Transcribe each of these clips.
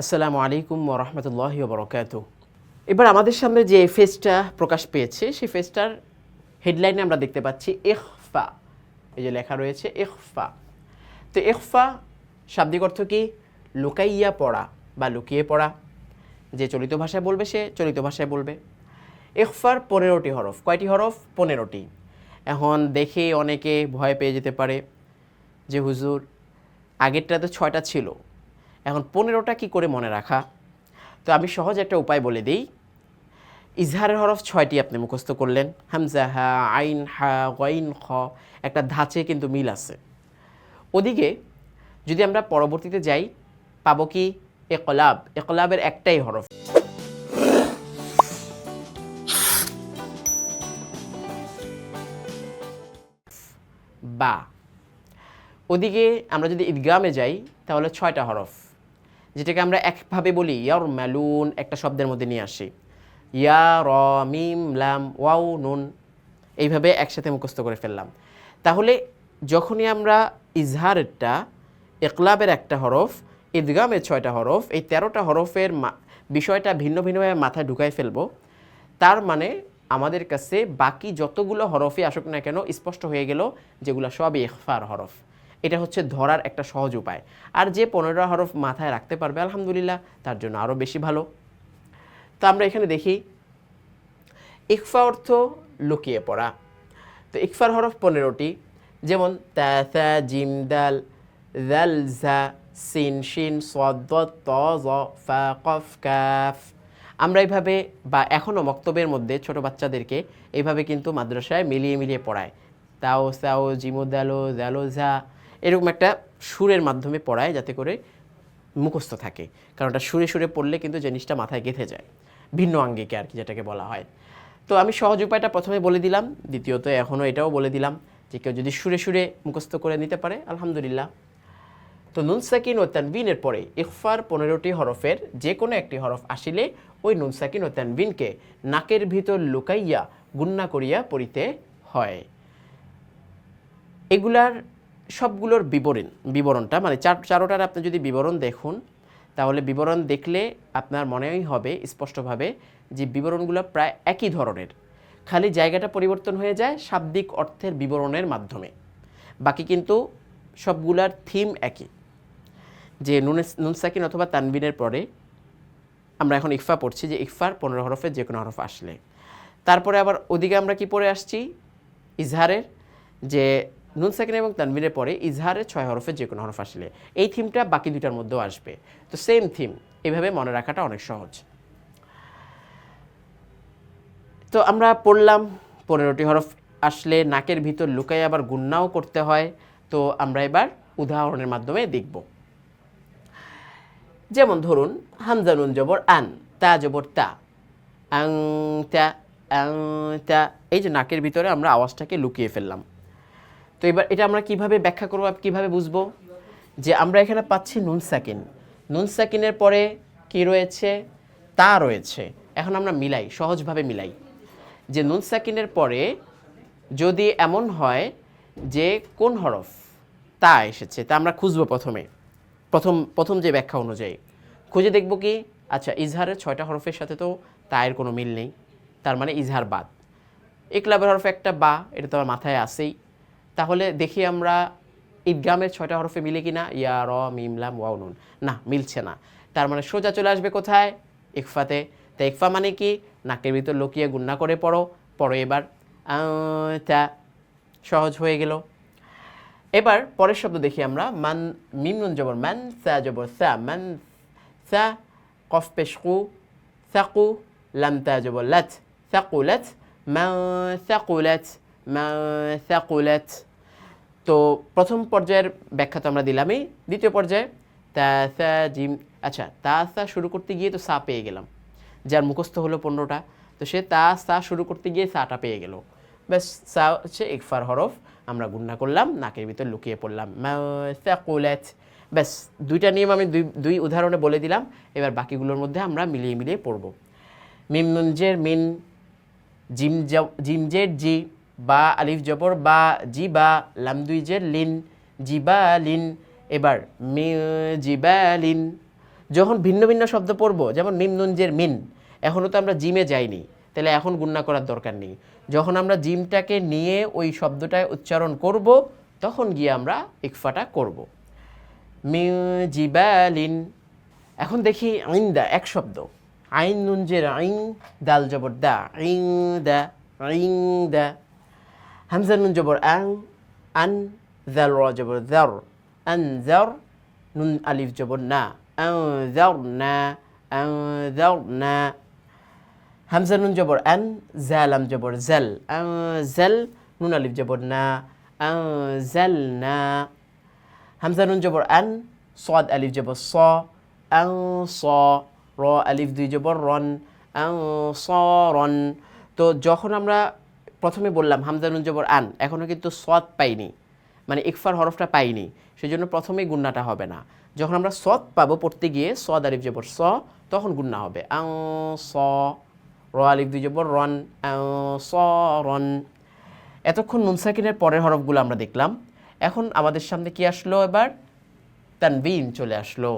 আসসালামু আলাইকুম ওরহমতুল্লাহি বরকাত এবার আমাদের সামনে যে ফেসটা প্রকাশ পেয়েছে, সেই ফেসটার হেডলাইনে আমরা দেখতে পাচ্ছি, ইখফা। এই যে লেখা রয়েছে, ইখফা। তো ইখফা শাব্দিক অর্থ কি? লুকাইয়া পড়া বা লুকিয়ে পড়া। যে চলিত ভাষায় বলবে, সে চলিত ভাষায় বলবে। ইখফার পনেরোটি হরফ। কয়টি হরফ? পনেরোটি। এখন দেখে অনেকে ভয় পেয়ে যেতে পারে যে, হুজুর, আগেরটা তো ছয়টা ছিল। এখন পনেরোটা কি করে মনে রাখা? তো আমি সহজ একটা উপায় বলে দিই। ইজহারের হরফ ছয়টি আপনি মুখস্থ করলেন। হামজা, হা, আইন, হা গইন খ, একটা ধাঁচে কিন্তু মিল আছে। ওদিকে যদি আমরা পরবর্তীতে যাই, পাবো কি? একলাব। একলাবের একটাই হরফ। বা। ওদিকে আমরা যদি ঈদগামে যাই, তাহলে ছয়টা হরফ। যেটাকে আমরা একভাবে বলি ইয়ার ম্যালুন একটা শব্দের মধ্যে নিয়ে আসি। ইয়া, র, মিম, লাম, ওয়াও, নুন, এইভাবে একসাথে মুখস্থ করে ফেললাম। তাহলে যখনই আমরা ইজহারেরটা একলাবের একটা হরফ ঈদগামের ছয়টা হরফ, এই তেরোটা হরফের বিষয়টা ভিন্ন ভিন্নভাবে মাথায় ঢুকাই ফেলব, তার মানে আমাদের কাছে বাকি যতগুলো হরফই আসুক না কেন, স্পষ্ট হয়ে গেল যেগুলো সবই ইখফার হরফ। এটা হচ্ছে ধরার একটা সহজ উপায়। আর যে পনেরো হরফ মাথায় রাখতে পারবে, আলহামদুলিল্লাহ, তার জন্য আরও বেশি ভালো। তো আমরা এখানে দেখি, ইকফা অর্থ লুকিয়ে পড়া। তো ইকফার হরফ পনেরোটি, যেমন তা থা জিম, দাল দাল জা, সিন, শিন, সদ ত কফ, কাফ। আমরা এইভাবে বা এখনও মক্তবের মধ্যে ছোট বাচ্চাদেরকে এইভাবে কিন্তু মাদ্রাসায় মিলিয়ে মিলিয়ে পড়ায়। তাও, সাও, জিমো, দালো দালো ঝা এরকম একটা সুরের মাধ্যমে পড়ায় যাতে করে মুখস্থ থাকে। কারণ ওটা সুরে সুরে পড়লে কিন্তু জিনিসটা মাথায় গেঁথে যায়। ভিন্ন আঙ্গিকে আর কি যেটাকে বলা হয়। তো আমি সহজ উপায়টা প্রথমে বলে দিলাম, দ্বিতীয়ত এখনও এটাও বলে দিলাম যে কেউ যদি সুরে সুরে মুখস্থ করে নিতে পারে, আলহামদুলিল্লাহ। তো নুন সাকিন ও তানবিনের পরে ইকফার পনেরোটি হরফের যে কোনো একটি হরফ আসিলে ওই নুন সাকিন ও তানবিনকে নাকের ভিতর লুকাইয়া গুন্না করিয়া পড়িতে হয়। এগুলার সবগুলোর বিবরণ, বিবরণটা মানে চার, চারোটার আপনি যদি বিবরণ দেখুন, তাহলে বিবরণ দেখলে আপনার মনেই হবে স্পষ্টভাবে যে বিবরণগুলো প্রায় একই ধরনের। খালি জায়গাটা পরিবর্তন হয়ে যায় শাব্দিক অর্থের বিবরণের মাধ্যমে। বাকি কিন্তু সবগুলার থিম একই। যে নুন নুনসাকিন অথবা তানবিনের পরে আমরা এখন ইকফা পড়ছি যে ইকফার পনেরো হরফের যে কোনো হরফ আসলে। তারপরে আবার ওদিকে আমরা কি পড়ে আসছি? ইজহারের যে নুন সাকিন এবং তানবিনের পরে ইজহারের ছয় হরফের যে কোনো হরফ আসলে। এই থিমটা বাকি দুইটার মধ্যেও আসবে। তো সেম থিম এভাবে মনে রাখাটা অনেক সহজ। তো আমরা পড়লাম, পনেরোটি হরফ আসলে নাকের ভিতর লুকাই আবার গুন্নাও করতে হয়। তো আমরা এবার উদাহরণের মাধ্যমে দেখব। যেমন ধরুন, হামজা নুন জবর আন, তা জবর তা। আং তা আং তা। এই যে নাকের ভিতরে আমরা আওয়াজটাকে লুকিয়ে ফেললাম। তো এবার এটা আমরা কীভাবে ব্যাখ্যা করব, কীভাবে বুঝব? যে আমরা এখানে পাচ্ছি নুন সাকিন নুন সাকিনের পরে কি রয়েছে? তা রয়েছে। এখন আমরা মিলাই, সহজভাবে মিলাই। যে নুন সাকিনের পরে যদি এমন হয় যে কোন হরফ তা এসেছে, তা আমরা খুঁজবো প্রথমে। প্রথম প্রথম যে ব্যাখ্যা অনুযায়ী। খুঁজে দেখব কি? আচ্ছা ইজহারের ছয়টা হরফের সাথে তো তায়ের কোনো মিল নেই। তার মানে ইজহার বাদ। একলাবের হরফ একটা বা, এটা তো আমার মাথায় আসেই। তাহলে দেখি আমরা ঈদগামের ছয়টা হরফে মিলে কি না ইয়া, র মিমলাম ওয়াও, নুন। না, মিলছে না। তার মানে সোজা চলে আসবে কোথায়? ইকফাতে। তা ইকফা মানে কি? নাকের ভিতর লুকিয়ে গুন্না করে পড়ো। পড়ো এবার। তা সহজ হয়ে গেল। এবার পরের শব্দ দেখি আমরা। মান, মিম, নুন, জবর। মান, সা, জবর। সা, মান, সা, কফ, পেশ, কু। সাকু লাম, তা, জবর, লাত। সাকুলাত মা সাকুলাত মা সাকুলাত তো প্রথম পর্যায়ের ব্যাখ্যা তো আমরা দিলামই। দ্বিতীয় পর্যায়ে তা সা জিম আচ্ছা তা সা শুরু করতে গিয়ে তো সা পেয়ে গেলাম। যার মুখস্থ হলো পনেরোটা। তো সে তা সা শুরু করতে গিয়ে সাটা পেয়ে গেল। ব্যাস, সা হচ্ছে ইকফার হরফ। আমরা গুন্না করলাম, নাকের ভিতর লুকিয়ে পড়লাম। মাকুলাত ব্যাস, দুইটা নিয়ম আমি দুই দুই উদাহরণে বলে দিলাম। এবার বাকিগুলোর মধ্যে আমরা মিলিয়ে মিলিয়ে পড়ব। মিম নুনজের মিন জিম জিমজের জি। বা আলিফ জবর, বা জি বা লাম দুইজের লিন জিবা লিন এবার মি জিবা লিন যখন ভিন্ন ভিন্ন শব্দ পড়ব, যেমন মিম নুনজের মিন এখনও তো আমরা জিমে যাইনি, তাহলে এখন গুণনা করার দরকার নেই। যখন আমরা জিমটাকে নিয়ে ওই শব্দটায় উচ্চারণ করব, তখন গিয়ে আমরা ইকফাটা করব। মিউ, জিবালিন। এখন দেখি আইন্দা এক শব্দ। আইন নুনজের আইন, দাল জবর দা, আইন দা আইন দা। হামজা নুন জবর আং আন জাল র জবর জার আন জার নুন আলিফ জবর না আং জার না আং জার না হামজা নুন জবর আন জালাম জবর জাল আং জাল নুন আলিফ জবর না আং জাল না হামজা নুন জবর আন সদ আলিফ জবর স আং স র আলিফ দুই জবর রন আং স রন তো যখন আমরা প্রথমে বললাম হামজানুন জবর আন এখনও কিন্তু সদ পাইনি। মানে ইকফার হরফটা পাইনি সেই জন্য প্রথমেই গুন্নাটা হবে না। যখন আমরা সদ পাবো পড়তে গিয়ে সদ আলিফ জবর স, তখন গুন্না হবে। স, র আলিফ দুই জবর, রন স, রন। এতক্ষণ নুনসাকিনের পরের হরফগুলো আমরা দেখলাম। এখন আমাদের সামনে কি আসলো এবার? তানবিন চলে আসলো।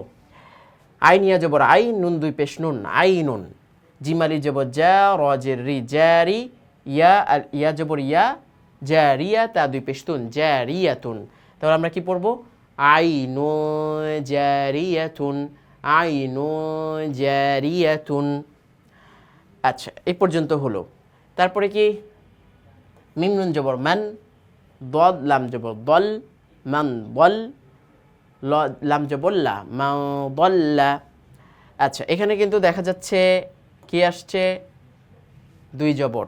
আইন ইয়া জবর আই নুন দুই পেশ নুন আই নুন জিমালি জবর রজের রি জারি ইয়া আর ইয়া জবর ইয়া জারিয়া তা দুই পেশ তুন জারিয়াতুন। তাহলে আমরা কি পড়ব? আই নো জারিয়াতুন আই নো জারিয়াতুন আচ্ছা এই পর্যন্ত হলো। তারপরে কি? মিম নুন জবর মান দদ লাম জবর দল, মান বল লাম জবল্লা মা বল্লা আচ্ছা এখানে কিন্তু দেখা যাচ্ছে, কি আসছে? দুই জবর।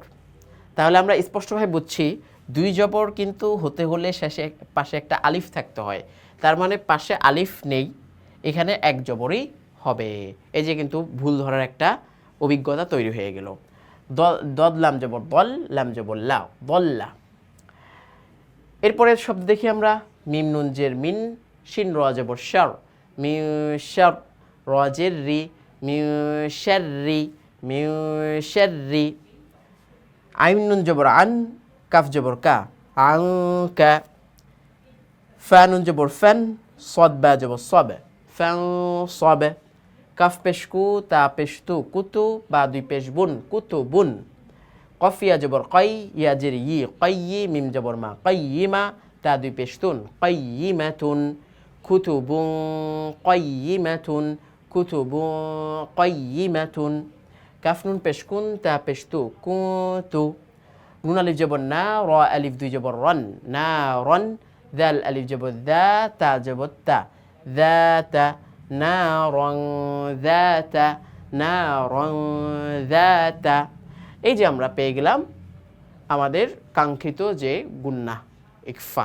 তাহলে আমরা স্পষ্টভাবে বুঝছি, দুই জবর কিন্তু হতে হলে শেষে পাশে একটা আলিফ থাকতে হয়। তার মানে পাশে আলিফ নেই, এখানে এক জবরই হবে। এই যে কিন্তু ভুল ধরার একটা অভিজ্ঞতা তৈরি হয়ে গেল। দ- দদ লাম জবর, বল লাম জবর লা। বল্লা এরপরের শব্দ দেখি আমরা, মিম নুন জের মিন, শিন র জবর শার, মিউ শার রজের রি, মিউ শার রি, মিউ শার রি। আইন নুন জবর আন কাফ জবর কা আং কা ফ্যা নুন জবর ফ্যান সদ বা জবর সবে ফ্যান সবে কাফ পেশ কু তা পেশ তু কুতু বা দুই পেশ বুন কুতু বুন কফ ইয়া জবর কই ইয়া জের ই কই মিম জবর মা কইমা তা দুই পেশতুন কইমাতুন কুতুবুন কইমাতুন কুতুবুন কইমাতুন কাফনুন পেশ কুন তা পেশ তু কু তু নুন আলিফ যাব না, র আলিফ দুই জবর রন। না, রন, দাল আলিফ জবর দা, তা জবর তা। দা, তা, না, রং, দা, তা, না, রং, দা, তা। এই যে আমরা পেয়ে গেলাম আমাদের কাঙ্ক্ষিত যে গুন্না, ইকফা।